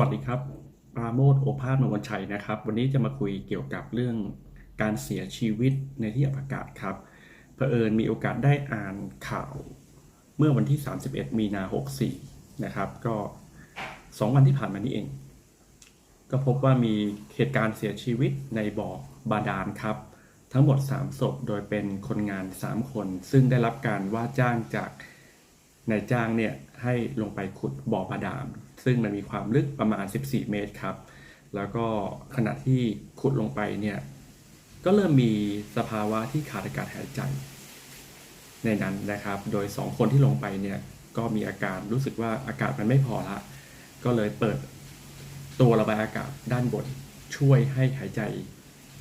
วัสดีครับ ปราโมทโอภาสมงคลชัยนะครับ วันนี้จะมาคุยเกี่ยวกับเรื่องการเสียชีวิตในที่อับอากาศครับเผอิญมีโอกาสได้อ่านข่าว เมื่อวันที่ 31 มีนา 64 นะครับ ก็ 2 วันที่ผ่านมานี้เอง ก็พบว่ามีเหตุการณ์เสียชีวิตในบ่อบาดาลครับ ทั้งหมด 3 ศพ โดยเป็นคนงาน 3 คน ซึ่งได้รับการว่าจ้างจากนายจ้างเนี่ยให้ลงไปขุดบ่อบาดาล ซึ่งมันมีความลึกประมาณ 14 เมตรครับ แล้วก็ขณะที่ขุดลงไปเนี่ยก็เริ่มมีสภาวะที่ขาดอากาศหายใจ ในนั้นนะครับ โดย 2 คนที่ลงไปเนี่ยก็มีอาการรู้สึกว่าอากาศมันไม่พอละ ก็เลยเปิดตัวระบายอากาศด้านบนช่วยให้หายใจ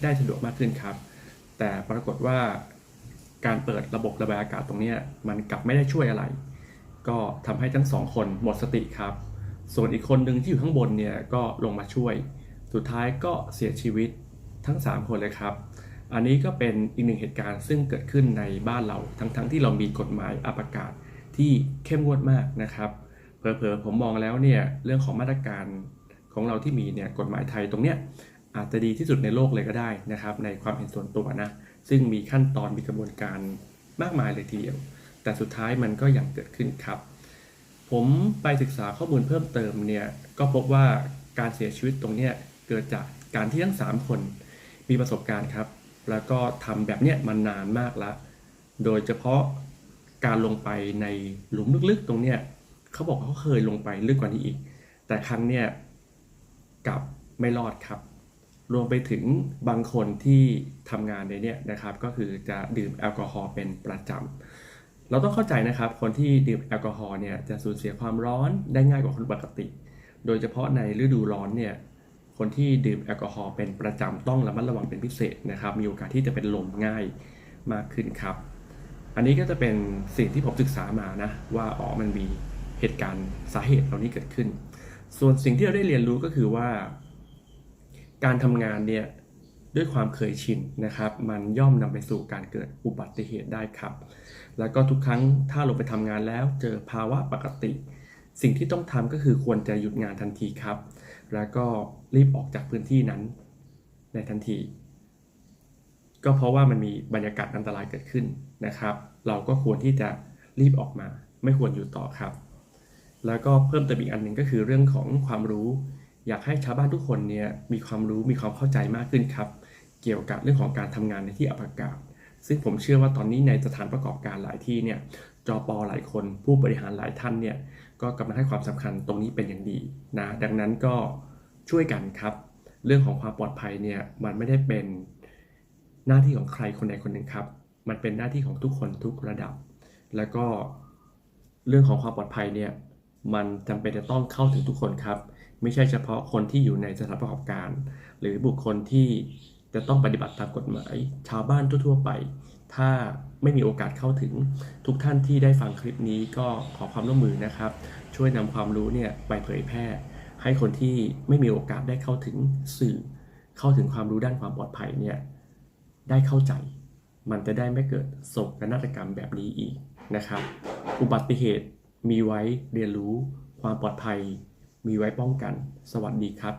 ได้สะดวกมากขึ้นครับ แต่ปรากฏว่าการเปิดระบบระบายอากาศตรงนี้มันกลับไม่ได้ช่วยอะไร ก็ทำให้ทั้งสองคนหมดสติครับ ส่วนอีกคนหนึ่งที่อยู่ข้างบนเนี่ยก็ลงมาช่วย สุดท้ายก็เสียชีวิตทั้ง 3 คนเลยครับ อันนี้ก็เป็นอีกหนึ่งเหตุการณ์ซึ่งเกิดขึ้นในบ้านเราทั้งๆทที่เรามีกฎหมายอัปากาศที่เข้มงวดมากนะครับเผลอๆผมมองแล้วเนี่ยเรื่องของมาตรการของเราที่มีเนี่ยกฎหมายไทยตรงเนี้ยอาจจะดีที่สุดในโลกเลยก็ได้นะครับ ในความเห็นส่วนตัวนะซึ่งมีขั้นตอนมีกระบวนการมากมายเลยทีเดียว แต่สุดท้ายมันก็ยังเกิดขึ้นครับ ผมไปศึกษาข้อมูลเพิ่มเติมเนี่ยก็พบว่าการเสียชีวิตตรงเนี้ยเกิดจากการที่ทั้ง 3 คนมีประสบการณ์ครับ แล้วก็ทำแบบเนี้ยมานานมากล้วโดยเฉพาะการลงไปในหลุมลึกๆ ตรงเนี้ยเขาบอกเขาเคยลงไปลึกกว่านี้อีก แต่ครั้งเนี้ยกับไม่รอดครับ รวมไปถึงบางคนที่ทำงานในเนี้ยนะครับ ก็คือจะดื่มแอลกอฮอล์เป็นประจำ เราต้องเข้าใจนะครับ คนที่ดื่มแอลกอฮอล์เนี่ยจะสูญเสียความร้อนได้ง่ายกว่าคนปกติ โดยเฉพาะในฤดูร้อนเนี่ยคนที่ดื่มแอลกอฮอล์เป็นประจำต้องระมัดระวังเป็นพิเศษนะครับ มีโอกาสที่จะเป็นลมง่ายมากขึ้นครับ อันนี้ก็จะเป็นสิ่งที่ผมศึกษามานะว่าอ๋อมันมีเหตุการณ์สาเหตุเหล่านี้เกิดขึ้น ส่วนสิ่งที่เราได้เรียนรู้ก็คือว่า การทำงานเนี่ย ด้วยความเคยชินนะครับ มันย่อมนำไปสู่การเกิดอุบัติเหตุได้ครับ แล้วก็ทุกครั้งถ้าลงไปทำงานแล้วเจอภาวะปกติ สิ่งที่ต้องทำก็คือควรจะหยุดงานทันทีครับ แล้วก็รีบออกจากพื้นที่นั้นในทันที ก็เพราะว่ามันมีบรรยากาศอันตรายเกิดขึ้นนะครับ เราก็ควรที่จะรีบออกมา ไม่ควรอยู่ต่อครับ แล้วก็เพิ่มเติมอีกอันหนึ่งก็คือเรื่องของความรู้ อยากให้ชาวบ้านทุกคนเนี่ยมีความรู้มีความเข้าใจมากขึ้นครับ เกี่ยวกับเรื่องของการทำงานในที่อับอากาศ ซึ่งผมเชื่อว่าตอนนี้ในสถานประกอบการหลายที่เนี่ยจอปอหลายคนผู้บริหารหลายท่านเนี่ยก็กำลังให้ความสำคัญตรงนี้เป็นอย่างดีนะดังนั้นก็ช่วยกันครับ เรื่องของความปลอดภัยเนี่ยมันไม่ได้เป็นหน้าที่ของใครคนใดคนหนึ่งครับ มันเป็นหน้าที่ของทุกคนทุกระดับ แล้วก็เรื่องของความปลอดภัยเนี่ยมันจำเป็นจะต้องเข้าถึงทุกคนครับ ไม่ใช่เฉพาะคนที่อยู่ในสถานประกอบการ หรือบุคคลที่จะต้องปฏิบัติตามกฎหมาย ชาวบ้านทั่ว ๆ ไป ถ้าไม่มีโอกาสเข้าถึงทุกท่านที่ได้ฟังคลิปนี้ก็ขอความร่วมมือนะครับ ช่วยนำความรู้เนี่ยไปเผยแพร่ ให้คนที่ไม่มีโอกาสได้เข้าถึงสื่อ เข้าถึงความรู้ด้านความปลอดภัยเนี่ยได้เข้าใจ มันจะได้ไม่เกิดโศกนาฏกรรมแบบนี้อีกนะครับ อุบัติเหตุมีไว้เรียนรู้ความปลอดภัย มีไว้ป้องกัน สวัสดีครับ